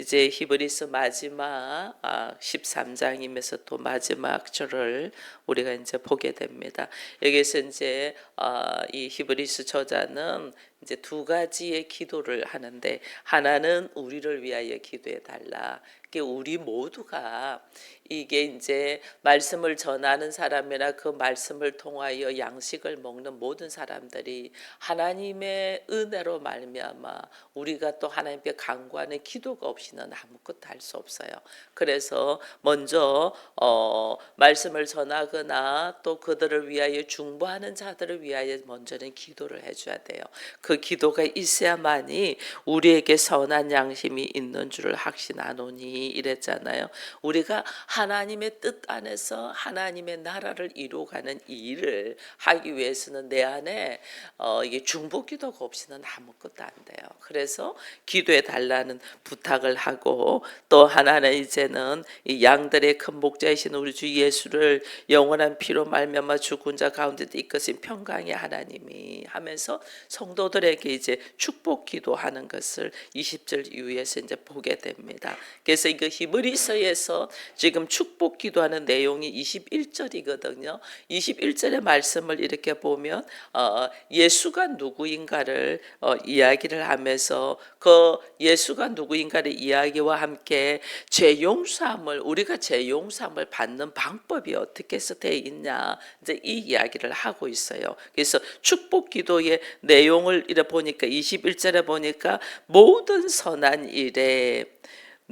이제 히브리서 마지막 아, 13장이면서 또 마지막 절을 우리가 이제 보게 됩니다. 여기서 이제 아, 이 히브리서 저자는 이제 두 가지의 기도를 하는데 하나는 우리를 위하여 기도해 달라. 이게 우리 모두가 이게 이제 말씀을 전하는 사람이나 그 말씀을 통하여 양식을 먹는 모든 사람들이 하나님의 은혜로 말미암아 우리가 또 하나님께 간구하는 기도가 없이는 아무것도 할 수 없어요. 그래서 먼저 어 말씀을 전하거나 또 그들을 위하여 중보하는 자들을 위하여 먼저는 기도를 해줘야 돼요. 그 기도가 있어야만이 우리에게 선한 양심이 있는 줄을 확신하노니 이랬잖아요. 우리가 하나님의 뜻 안에서 하나님의 나라를 이루어가는 이 일을 하기 위해서는 내 안에 어, 이게 중보 기도가 없이는 아무것도 안 돼요. 그래서 기도해 달라는 부탁을 하고 또 하나는 이제는 이 양들의 큰 목자이신 우리 주 예수를 영원한 피로 말미암아 죽은 자 가운데 이끄신 평강의 하나님이 하면서 성도들에게 이제 축복 기도하는 것을 20절 이후에서 이제 보게 됩니다. 그래서 이거 히브리서에서 지금 축복 기도하는 내용이 21절이거든요. 21절의 말씀을 이렇게 보면 어, 예수가 누구인가를 어, 이야기를 하면서 그 예수가 누구인가를 이야기와 함께 죄 용서함을 우리가 죄 용서함을 받는 방법이 어떻게 해서 돼 있냐 이제 이 이야기를 하고 있어요. 그래서 축복 기도의 내용을 이래 보니까 21절에 보니까 모든 선한 일에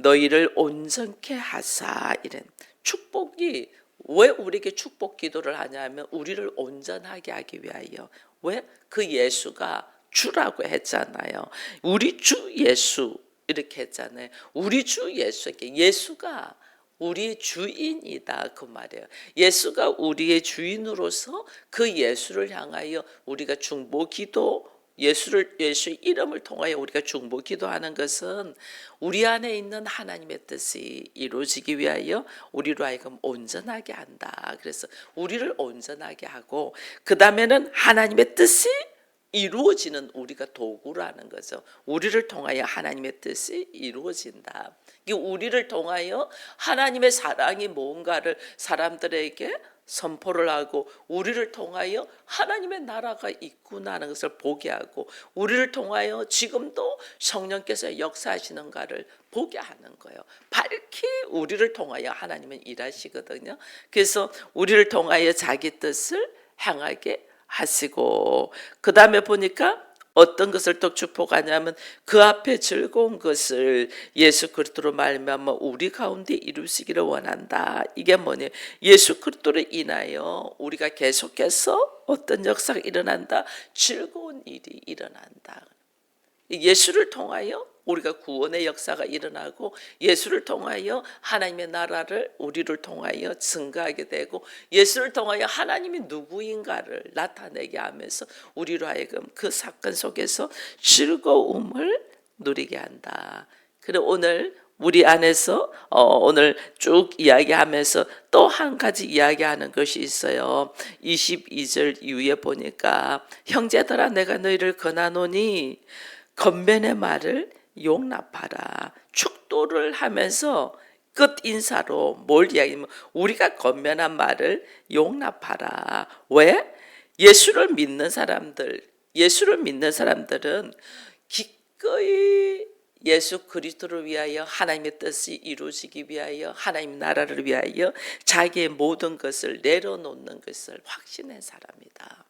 너희를 온전케 하사 이런 축복이 왜 우리에게 축복 기도를 하냐면 우리를 온전하게 하기 위하여 왜 그 예수가 주라고 했잖아요. 우리 주 예수 이렇게 했잖아요. 우리 주 예수에게 예수가 우리의 주인이다 그 말이에요. 예수가 우리의 주인으로서 그 예수를 향하여 우리가 중보 기도 예수를 예수의 이름을 통하여 우리가 중보 기도하는 것은 우리 안에 있는 하나님의 뜻이 이루어지기 위하여 우리로 하여금 온전하게 한다. 그래서 우리를 온전하게 하고 그 다음에는 하나님의 뜻이 이루어지는 우리가 도구라는 거죠. 우리를 통하여 하나님의 뜻이 이루어진다. 이 우리를 통하여 하나님의 사랑이 뭔가를 사람들에게 선포를 하고 우리를 통하여 하나님의 나라가 있구나 하는 것을 보게 하고 우리를 통하여 지금도 성령께서 역사하시는가를 보게 하는 거예요. 밝히 우리를 통하여 하나님은 일하시거든요. 그래서 우리를 통하여 자기 뜻을 행하게 하시고 그 다음에 보니까 어떤 것을 또 축복하냐면 그 앞에 즐거운 것을 예수 그리스도로 말미암아 우리 가운데 이루시기를 원한다. 이게 뭐냐? 예수 그리스도로 인하여 우리가 계속해서 어떤 역사가 일어난다. 즐거운 일이 일어난다. 예수를 통하여 우리가 구원의 역사가 일어나고 예수를 통하여 하나님의 나라를 우리를 통하여 증가하게 되고 예수를 통하여 하나님이 누구인가를 나타내게 하면서 우리로 하여금 그 사건 속에서 즐거움을 누리게 한다. 그리고 오늘 우리 안에서 어, 오늘 쭉 이야기하면서 또 한 가지 이야기하는 것이 있어요. 22절 이후에 보니까 형제들아 내가 너희를 권하노니 건면의 말을 용납하라. 축도를 하면서 끝 인사로 뭘 이야기하면 우리가 건면한 말을 용납하라. 왜? 예수를 믿는 사람들, 예수를 믿는 사람들은 기꺼이 예수 그리스도를 위하여 하나님의 뜻이 이루어지기 위하여 하나님 나라를 위하여 자기의 모든 것을 내려놓는 것을 확신한 사람이다.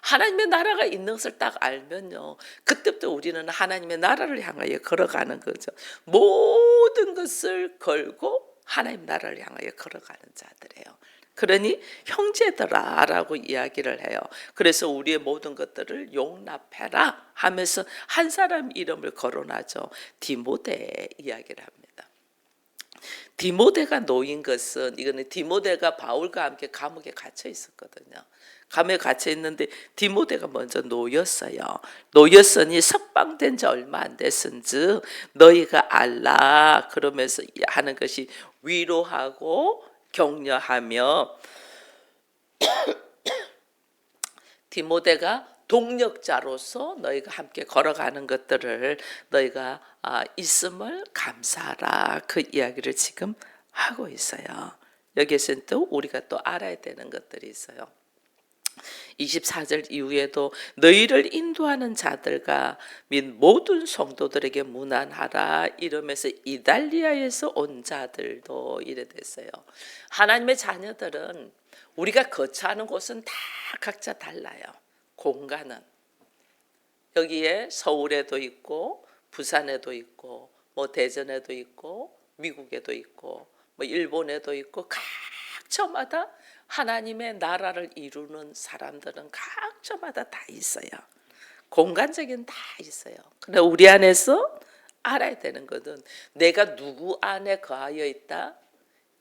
하나님의 나라가 있는 것을 딱 알면요. 그때부터 우리는 하나님의 나라를 향하여 걸어가는 거죠. 모든 것을 걸고 하나님 나라를 향하여 걸어가는 자들이에요. 그러니 형제들아라고 이야기를 해요. 그래서 우리의 모든 것들을 용납해라 하면서 한 사람 이름을 거론하죠. 디모데 이야기를 합니다. 디모데가 놓인 것은 이거는 디모데가 바울과 함께 감옥에 갇혀 있었거든요. 감옥에 갇혀 있는데 디모데가 먼저 놓였어요. 놓였으니 석방된 지 얼마 안 됐은즉 너희가 알라 그러면서 하는 것이 위로하고 격려하며 디모데가 동력자로서 너희가 함께 걸어가는 것들을 너희가 아, 있음을 감사하라 그 이야기를 지금 하고 있어요. 여기에서는 또 우리가 또 알아야 되는 것들이 있어요. 24절 이후에도 너희를 인도하는 자들과 및 모든 성도들에게 무난하라 이러면서 이달리아에서 온 자들도 이래 됐어요. 하나님의 자녀들은 우리가 거처하는 곳은 다 각자 달라요. 공간은 여기에 서울에도 있고 부산에도 있고 뭐 대전에도 있고 미국에도 있고 뭐 일본에도 있고 각 처마다 하나님의 나라를 이루는 사람들은 각 처마다 다 있어요. 공간적인 다 있어요. 근데 우리 안에서 알아야 되는 것은 내가 누구 안에 거하여 있다?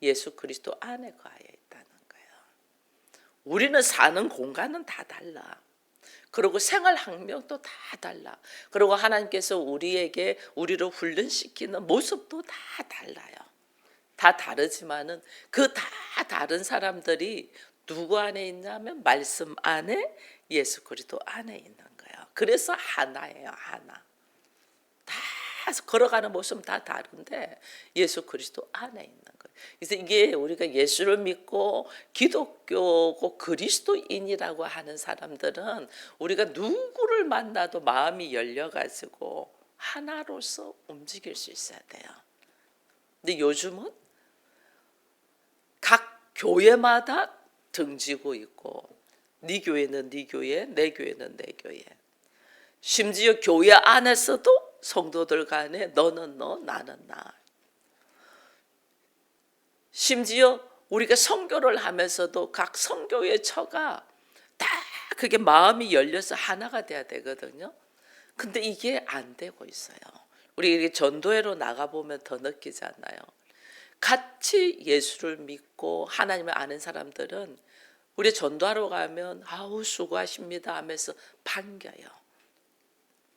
예수 그리스도 안에 거하여 있다는 거예요. 우리는 사는 공간은 다 달라. 그리고 생활 학력도 다 달라. 그리고 하나님께서 우리에게 우리를 훈련시키는 모습도 다 달라요. 다 다르지만은 그 다 다른 사람들이 누구 안에 있냐면 말씀 안에 예수 그리스도 안에 있는 거예요. 그래서 하나예요, 하나. 다 걸어가는 모습은 다 다른데 예수 그리스도 안에 있는. 그래서 이게 우리가 예수를 믿고 기독교고 그리스도인이라고 하는 사람들은 우리가 누구를 만나도 마음이 열려가지고 하나로서 움직일 수 있어야 돼요. 근데 요즘은 각 교회마다 등지고 있고 네 교회는 네 교회, 내 교회는 내 교회. 심지어 교회 안에서도 성도들 간에 너는 너, 나는 나. 심지어 우리가 성교를 하면서도 각 성교의 처가 다 그게 마음이 열려서 하나가 돼야 되거든요. 근데 이게 안 되고 있어요. 우리 이렇게 전도회로 나가 보면 더 느끼잖아요. 같이 예수를 믿고 하나님을 아는 사람들은 우리 전도하러 가면 아우 수고하십니다 하면서 반겨요.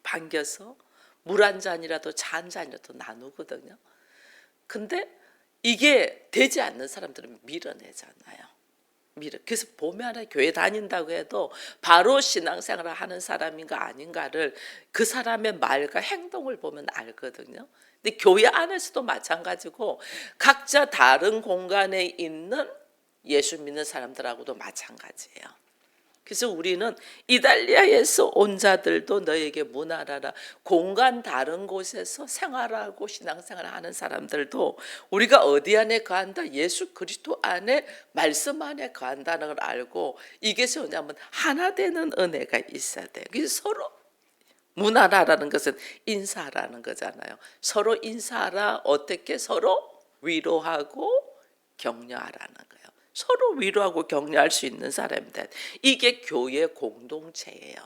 반겨서 물 한 잔이라도 차 한 잔이라도 나누거든요. 근데 이게 되지 않는 사람들은 밀어내잖아요. 밀어. 그래서 보면 교회 다닌다고 해도 바로 신앙생활을 하는 사람인가 아닌가를 그 사람의 말과 행동을 보면 알거든요. 근데 교회 안에서도 마찬가지고 각자 다른 공간에 있는 예수 믿는 사람들하고도 마찬가지예요. 그래서 우리는 이달리아에서 온 자들도 너에게 문화라라 공간 다른 곳에서 생활하고 신앙생활을 하는 사람들도 우리가 어디 안에 거한다 예수 그리스도 안에 말씀 안에 거한다는 걸 알고 이게 뭐냐면 하나 되는 은혜가 있어야 돼요. 그래서 서로 문화라라는 것은 인사라는 거잖아요. 서로 인사하라 어떻게 서로 위로하고 격려하라는 거예요. 서로 위로하고 격려할 수 있는 사람입니다. 이게 교회 공동체예요.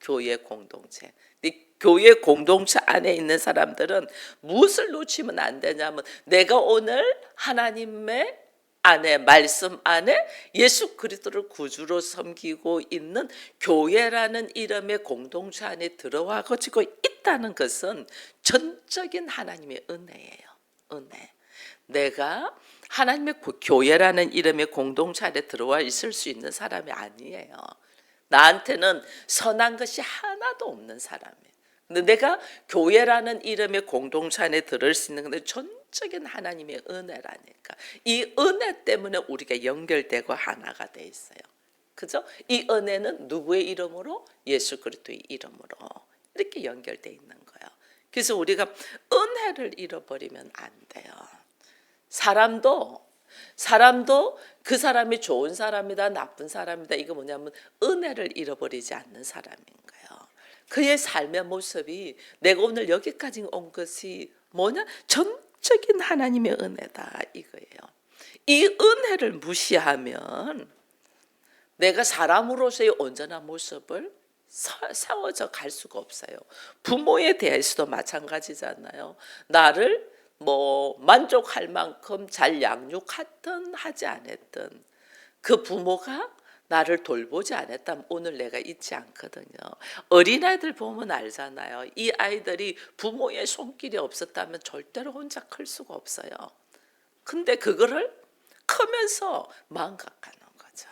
교회 공동체. 이 교회 공동체 안에 있는 사람들은 무엇을 놓치면 안 되냐면 내가 오늘 하나님의 안에 말씀 안에 예수 그리스도를 구주로 섬기고 있는 교회라는 이름의 공동체 안에 들어와 가지고 있다는 것은 전적인 하나님의 은혜예요. 은혜. 내가 하나님의 고- 교회라는 이름의 공동체 안에 들어와 있을 수 있는 사람이 아니에요. 나한테는 선한 것이 하나도 없는 사람이에요. 근데 내가 교회라는 이름의 공동체 안에 들을 수 있는 건데 전적인 하나님의 은혜라니까. 이 은혜 때문에 우리가 연결되고 하나가 돼 있어요. 그죠? 이 은혜는 누구의 이름으로? 예수 그리스도의 이름으로 이렇게 연결돼 있는 거예요. 그래서 우리가 은혜를 잃어버리면 안 돼요. 사람도 사람도 그 사람이 좋은 사람이다 나쁜 사람이다 이거 뭐냐면 은혜를 잃어버리지 않는 사람인 거예요. 그의 삶의 모습이 내가 오늘 여기까지 온 것이 뭐냐 전적인 하나님의 은혜다 이거예요. 이 은혜를 무시하면 내가 사람으로서의 온전한 모습을 서- 세워져 갈 수가 없어요. 부모에 대해서도 마찬가지잖아요. 나를 뭐 만족할 만큼 잘 양육하든 하지 않았든 그 부모가 나를 돌보지 않았다면 오늘 내가 있지 않거든요. 어린아이들 보면 알잖아요. 이 아이들이 부모의 손길이 없었다면 절대로 혼자 클 수가 없어요. 근데 그거를 크면서 망각하는 거죠.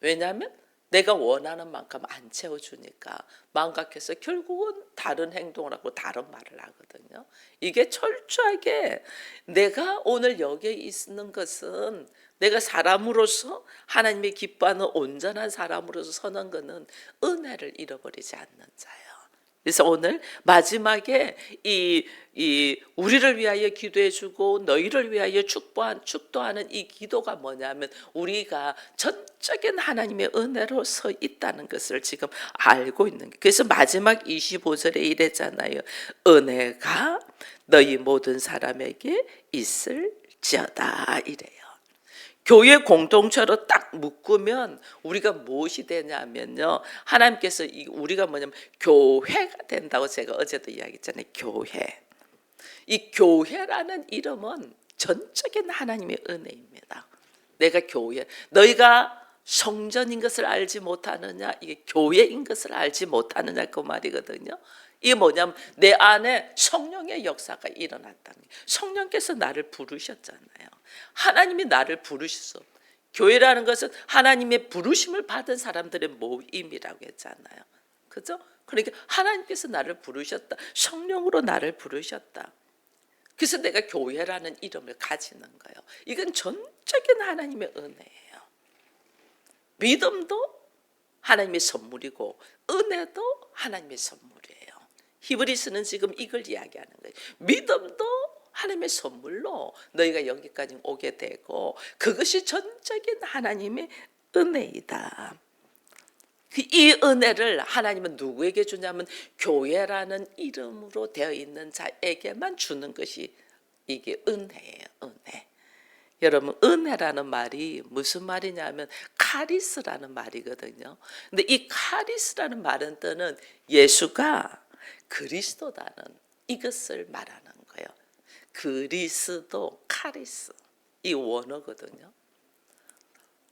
왜냐하면 내가 원하는 만큼 안 채워주니까 망각해서 결국은 다른 행동을 하고 다른 말을 하거든요. 이게 철저하게 내가 오늘 여기에 있는 것은 내가 사람으로서 하나님의 기뻐하는 온전한 사람으로서 서는 것은 은혜를 잃어버리지 않는 자예요. 그래서 오늘 마지막에 이, 이 우리를 위하여 기도해 주고 너희를 위하여 축복한 축도하는 이 기도가 뭐냐면 우리가 전적인 하나님의 은혜로 서 있다는 것을 지금 알고 있는 게 그래서 마지막 25절에 이랬잖아요. 은혜가 너희 모든 사람에게 있을지어다 이래요. 교회 공동체로 딱 묶으면 우리가 무엇이 되냐면요. 하나님께서 이- 우리가 뭐냐면 교회가 된다고 제가 어제도 이야기했잖아요. 교회. 이 교회라는 이름은 전적인 하나님의 은혜입니다. 내가 교회. 너희가 성전인 것을 알지 못하느냐? 이게 교회인 것을 알지 못하느냐? 그 말이거든요. 이게 뭐냐면 내 안에 성령의 역사가 일어났다는 거예요. 성령께서 나를 부르셨잖아요. 하나님이 나를 부르셨어. 교회라는 것은 하나님의 부르심을 받은 사람들의 모임이라고 했잖아요. 그죠? 그러니까 하나님께서 나를 부르셨다. 성령으로 나를 부르셨다. 그래서 내가 교회라는 이름을 가지는 거예요. 이건 전적인 하나님의 은혜예요. 믿음도 하나님의 선물이고 은혜도 하나님의 선물이에요. 히브리스는 지금 이걸 이야기하는 거예요. 믿음도 하나님의 선물로 너희가 여기까지 오게 되고 그것이 전적인 하나님의 은혜이다. 그이 은혜를 하나님은 누구에게 주냐면 교회라는 이름으로 되어 있는 자에게만 주는 것이 이게 은혜예요. 은혜. 여러분 은혜라는 말이 무슨 말이냐면 카리스라는 말이거든요. 근데 이 카리스라는 말은 뜻은 예수가 그리스도다는 이것을 말하는 거예요. 그리스도 카리스 이 원어거든요.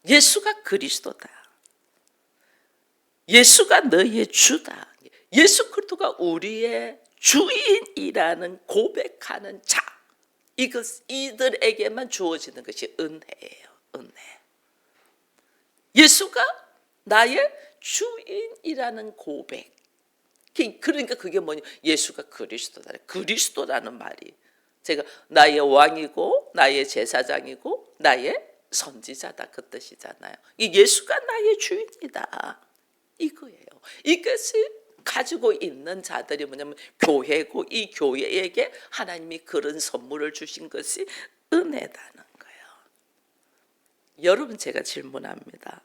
예수가 그리스도다. 예수가 너희의 주다. 예수 그리스도가 우리의 주인이라는 고백하는 자. 이것 이들에게만 주어지는 것이 은혜예요. 은혜. 예수가 나의 주인이라는 고백. 그- 그러니까 그게 뭐냐? 예수가 그리스도다. 그리스도라는 말이 제가 나의 왕이고 나의 제사장이고 나의 선지자다 그 뜻이잖아요. 이 예수가 나의 주인이다. 이거예요. 이것이 가지고 있는 자들이 뭐냐면 교회고 이 교회에게 하나님이 그런 선물을 주신 것이 은혜다는 거예요. 여러분 제가 질문합니다.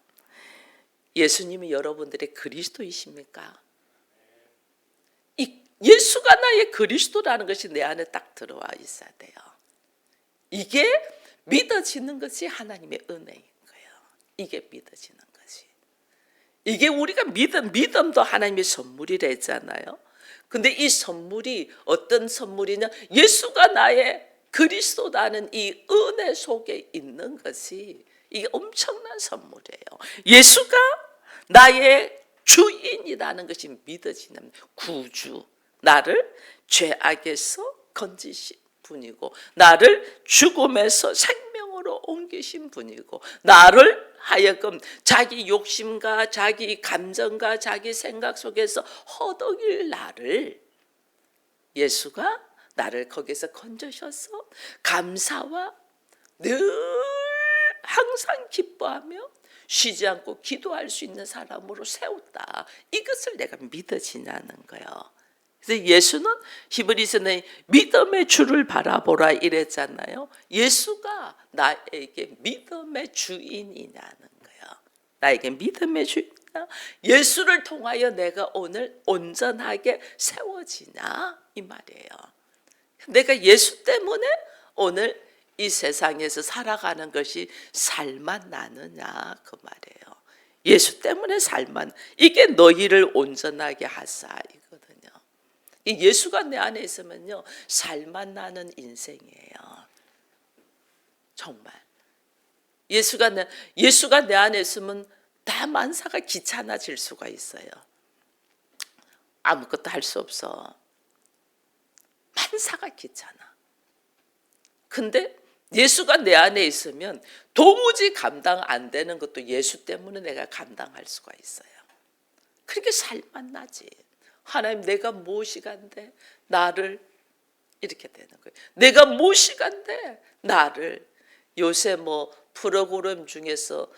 예수님이 여러분들의 그리스도이십니까? 이 예수가 나의 그리스도라는 것이 내 안에 딱 들어와 있어야 돼요. 이게 믿어지는 것이 하나님의 은혜인 거예요. 이게 믿어지는 것이. 이게 우리가 믿음, 믿음도 하나님의 선물이랬잖아요. 근데 이 선물이 어떤 선물이냐? 예수가 나의 그리스도라는 이 은혜 속에 있는 것이 이게 엄청난 선물이에요. 예수가 나의 주인이라는 것이 믿어지는 구주. 나를 죄악에서 건지신 분이고 나를 죽음에서 생명으로 옮기신 분이고 나를 하여금 자기 욕심과 자기 감정과 자기 생각 속에서 허덕일 나를 예수가 나를 거기서 건져셔서 감사와 늘 항상 기뻐하며 쉬지 않고 기도할 수 있는 사람으로 세웠다. 이것을 내가 믿어지냐는 거예요. 그래서 예수는 히브리서는 믿음의 주를 바라보라 이랬잖아요. 예수가 나에게 믿음의 주인이냐는 거예요. 나에게 믿음의 주인이냐? 예수를 통하여 내가 오늘 온전하게 세워지냐 이 말이에요. 내가 예수 때문에 오늘 이 세상에서 살아가는 것이 살만 나느냐 그 말이에요. 예수 때문에 살만 이게 너희를 온전하게 하사 이 예수가 내 안에 있으면요 살만 나는 인생이에요. 정말 예수가 내 예수가 내 안에 있으면 다 만사가 귀찮아질 수가 있어요. 아무것도 할 수 없어. 만사가 귀찮아. 근데 예수가 내 안에 있으면 도무지 감당 안 되는 것도 예수 때문에 내가 감당할 수가 있어요. 그렇게 살만 나지. 하나님 내가 무엇이 간데 나를 이렇게 되는 거예요. 내가 무엇이 간데 나를 요새 뭐 프로그램 중에서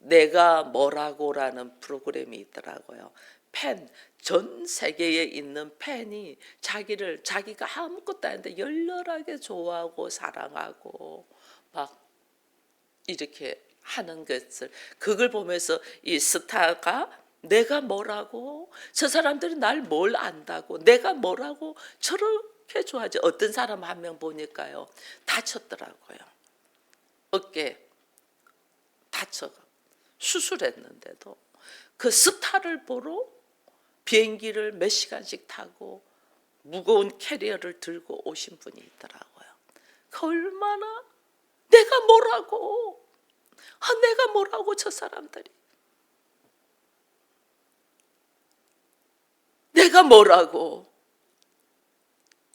내가 뭐라고라는 프로그램이 있더라고요. 팬, 전 세계에 있는 팬이 자기를 자기가 아무것도 아닌데 열렬하게 좋아하고 사랑하고 막 이렇게 하는 것을 그걸 보면서 이 스타가 내가 뭐라고? 저 사람들이 날 뭘 안다고? 내가 뭐라고? 저렇게 좋아하지. 어떤 사람 한 명 보니까요. 다쳤더라고요. 어깨 다쳐 수술했는데도 그 스타를 보러 비행기를 몇 시간씩 타고 무거운 캐리어를 들고 오신 분이 있더라고요. 그 얼마나 내가 뭐라고? 아 내가 뭐라고 저 사람들이 내가 뭐라고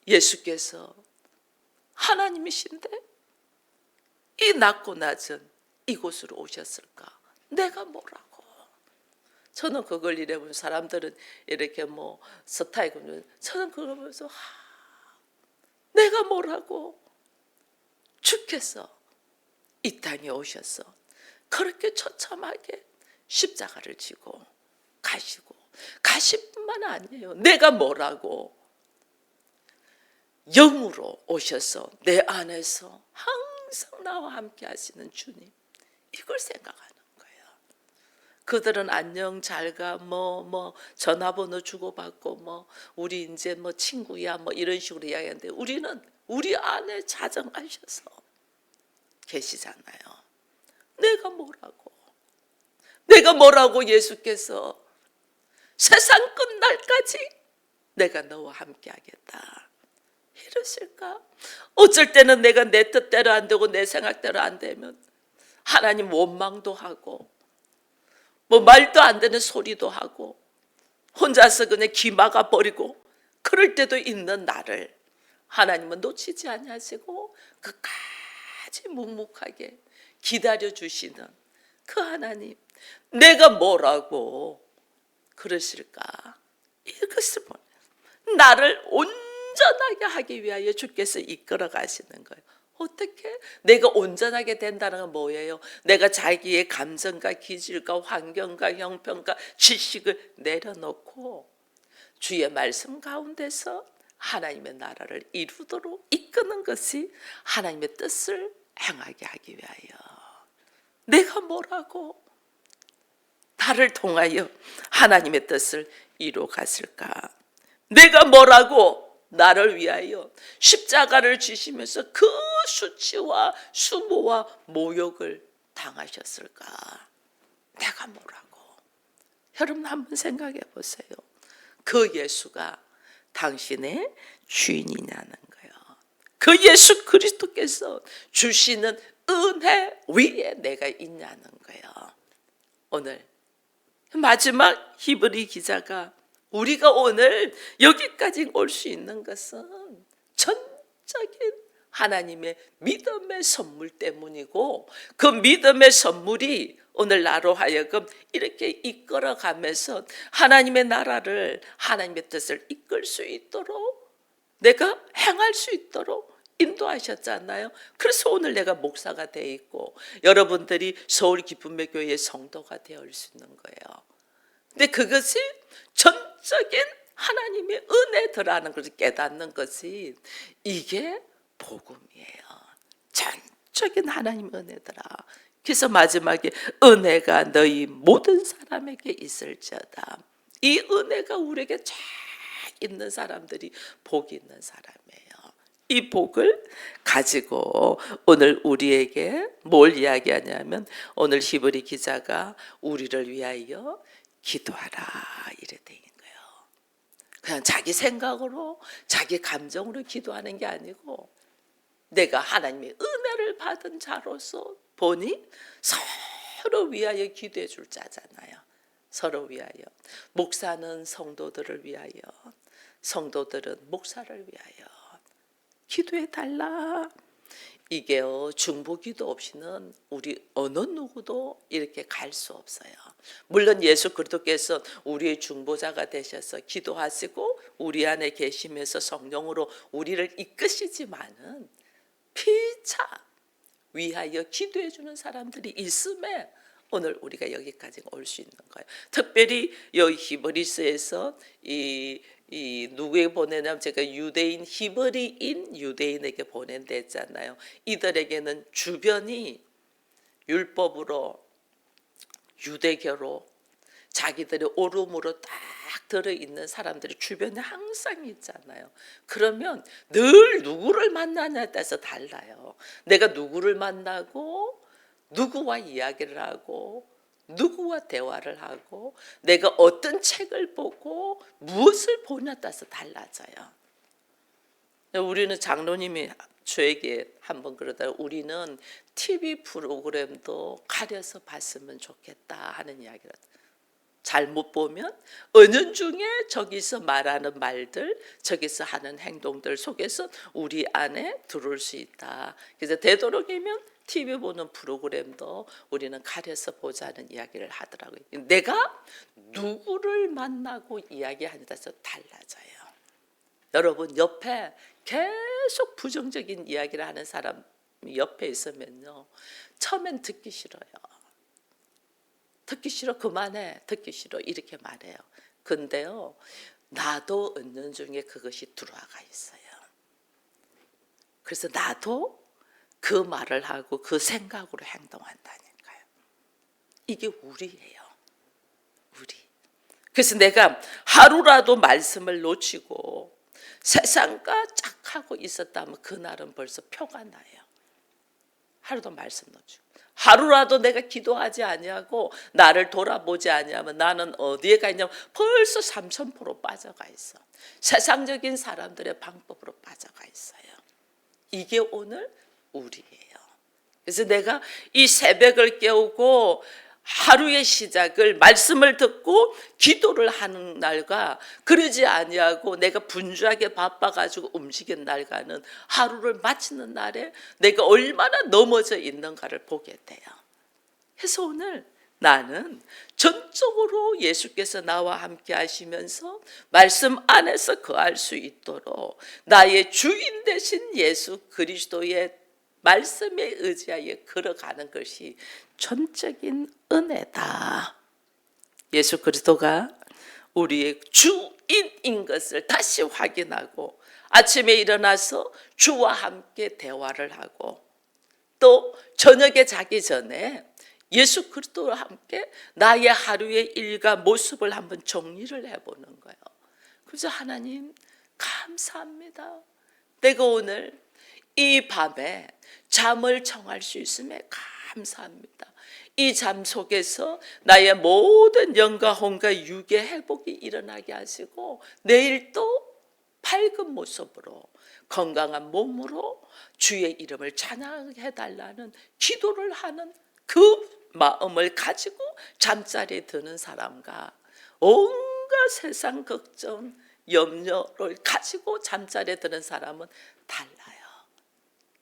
예수께서 하나님이신데 이 낮고 낮은 이곳으로 오셨을까? 내가 뭐라고? 저는 그걸 이래보면 사람들은 이렇게 뭐 스타일 그 저는 그걸 보면서 하, 내가 뭐라고? 주께서 이 땅에 오셔서 그렇게 처참하게 십자가를 지고 가시고 가실뿐만 아니에요. 내가 뭐라고? 영으로 오셔서 내 안에서 항상 나와 함께 하시는 주님. 이걸 생각하는 거예요. 그들은 안녕 잘가 뭐 뭐 전화번호 주고받고 뭐 우리 이제 뭐 친구야 뭐 이런 식으로 이야기하는데 우리는 우리 안에 자정하셔서 계시잖아요. 내가 뭐라고? 내가 뭐라고 예수께서 세상 끝날까지 내가 너와 함께 하겠다. 이러실까? 어쩔 때는 내가 내 뜻대로 안 되고 내 생각대로 안 되면 하나님 원망도 하고 뭐 말도 안 되는 소리도 하고 혼자서 그냥 기막아 버리고 그럴 때도 있는 나를 하나님은 놓치지 아니하시고 끝까지 묵묵하게 기다려 주시는 그 하나님 내가 뭐라고 그러실까 이것을 보면 나를 온전하게 하기 위하여 주께서 이끌어 가시는 거예요. 어떻게 내가 온전하게 된다는 건 뭐예요? 내가 자기의 감정과 기질과 환경과 형편과 지식을 내려놓고 주의 말씀 가운데서 하나님의 나라를 이루도록 이끄는 것이 하나님의 뜻을 행하게 하기 위하여 내가 뭐라고 나를 통하여 하나님의 뜻을 이루어 갔을까? 내가 뭐라고 나를 위하여 십자가를 지시면서 그 수치와 수모와 모욕을 당하셨을까? 내가 뭐라고? 여러분 한번 생각해 보세요. 그 예수가 당신의 주인이냐는 거예요. 그 예수 그리스도께서 주시는 은혜 위에 내가 있냐는 거예요. 오늘 마지막 히브리 기자가 우리가 오늘 여기까지 올 수 있는 것은 전적인 하나님의 믿음의 선물 때문이고 그 믿음의 선물이 오늘 나로 하여금 이렇게 이끌어 가면서 하나님의 나라를 하나님의 뜻을 이끌 수 있도록 내가 행할 수 있도록 인도하셨잖아요. 그래서 오늘 내가 목사가 돼 있고 여러분들이 서울 기쁨의 교회 성도가 되어 수 있는 거예요. 근데 그것이 전적인 하나님의 은혜더라는 것을 깨닫는 것이 이게 복음이에요. 전적인 하나님의 은혜더라. 그래서 마지막에 은혜가 너희 모든 사람에게 있을지어다. 이 은혜가 우리에게 쫙 있는 사람들이 복이 있는 사람 이 복을 가지고 오늘 우리에게 뭘 이야기하냐면 오늘 히브리 기자가 우리를 위하여 기도하라 이래 돼 있는 거예요. 그냥 자기 생각으로 자기 감정으로 기도하는 게 아니고 내가 하나님의 은혜를 받은 자로서 보니 서로 위하여 기도해 줄 자잖아요. 서로 위하여 목사는 성도들을 위하여 성도들은 목사를 위하여 기도해 달라. 이게요 중보기도 없이는 우리 어느 누구도 이렇게 갈 수 없어요. 물론 예수 그리스도께서 우리의 중보자가 되셔서 기도하시고 우리 안에 계시면서 성령으로 우리를 이끄시지만은 피차 위하여 기도해 주는 사람들이 있음에 오늘 우리가 여기까지 올 수 있는 거예요. 특별히 여기 히브리스에서 이, 이 누구에게 보내냐면 제가 유대인 히브리인 유대인에게 보낸다 했잖아요. 이들에게는 주변이 율법으로 유대교로 자기들의 오름으로 딱 들어 있는 사람들이 주변에 항상 있잖아요. 그러면 늘 누구를 만나냐에 따라서 달라요. 내가 누구를 만나고 누구와 이야기를 하고 누구와 대화를 하고 내가 어떤 책을 보고 무엇을 보냐에 따라서 달라져요. 우리는 장로님이 저에게 한번 그러다 우리는 TV 프로그램도 가려서 봤으면 좋겠다 하는 이야기를 잘못 보면 은연중에 저기서 말하는 말들, 저기서 하는 행동들 속에서 우리 안에 들어올 수 있다. 그래서 되도록이면 TV 보는 프로그램도 우리는 가려서 보자는 이야기를 하더라고요. 내가 누구를 만나고 이야기하냐에 따라서 달라져요. 여러분 옆에 계속 부정적인 이야기를 하는 사람 옆에 있으면요. 처음엔 듣기 싫어요. 듣기 싫어 그만해 듣기 싫어 이렇게 말해요. 근데요 나도 은연 중에 그것이 들어와가 있어요. 그래서 나도 그 말을 하고 그 생각으로 행동한다니까요. 이게 우리예요. 우리. 그래서 내가 하루라도 말씀을 놓치고 세상과 짝하고 있었다면 그날은 벌써 표가 나요. 하루도 말씀 놓치고 하루라도 내가 기도하지 아니하고 나를 돌아보지 아니하면 나는 어디에 가 있냐면 벌써 삼천포로 빠져가 있어. 세상적인 사람들의 방법으로 빠져가 있어요. 이게 오늘 우리예요. 그래서 내가 이 새벽을 깨우고 하루의 시작을 말씀을 듣고 기도를 하는 날과 그러지 아니하고 내가 분주하게 바빠 가지고 움직인 날과는 하루를 마치는 날에 내가 얼마나 넘어져 있는가를 보게 돼요. 그래서 오늘 나는 전적으로 예수께서 나와 함께 하시면서 말씀 안에서 거할 수 있도록 나의 주인 되신 예수 그리스도의 말씀에 의지하여 걸어가는 것이 전적인 은혜다. 예수 그리스도가 우리의 주인인 것을 다시 확인하고 아침에 일어나서 주와 함께 대화를 하고 또 저녁에 자기 전에 예수 그리스도와 함께 나의 하루의 일과 모습을 한번 정리를 해보는 거예요. 그래서 하나님 감사합니다. 내가 오늘 이 밤에 잠을 청할 수 있음에 감사합니다. 이 잠 속에서 나의 모든 영과 혼과 육의 회복이 일어나게 하시고 내일 또 밝은 모습으로 건강한 몸으로 주의 이름을 찬양해 달라는 기도를 하는 그 마음을 가지고 잠자리에 드는 사람과 온갖 세상 걱정, 염려를 가지고 잠자리에 드는 사람은 달라요.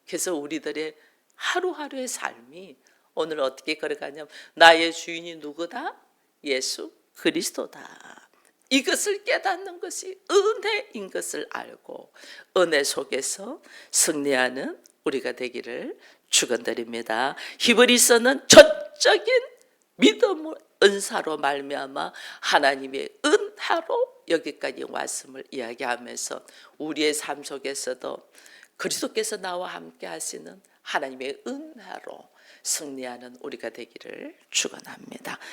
그래서 우리들의 하루하루의 삶이 오늘 어떻게 걸어가냐면 나의 주인이 누구다? 예수 그리스도다. 이것을 깨닫는 것이 은혜인 것을 알고 은혜 속에서 승리하는 우리가 되기를 축원드립니다. 히브리서는 전적인 믿음의 은사로 말미암아 하나님의 은하로 여기까지 왔음을 이야기하면서 우리의 삶 속에서도 그리스도께서 나와 함께 하시는 하나님의 은혜로 승리하는 우리가 되기를 축원합니다.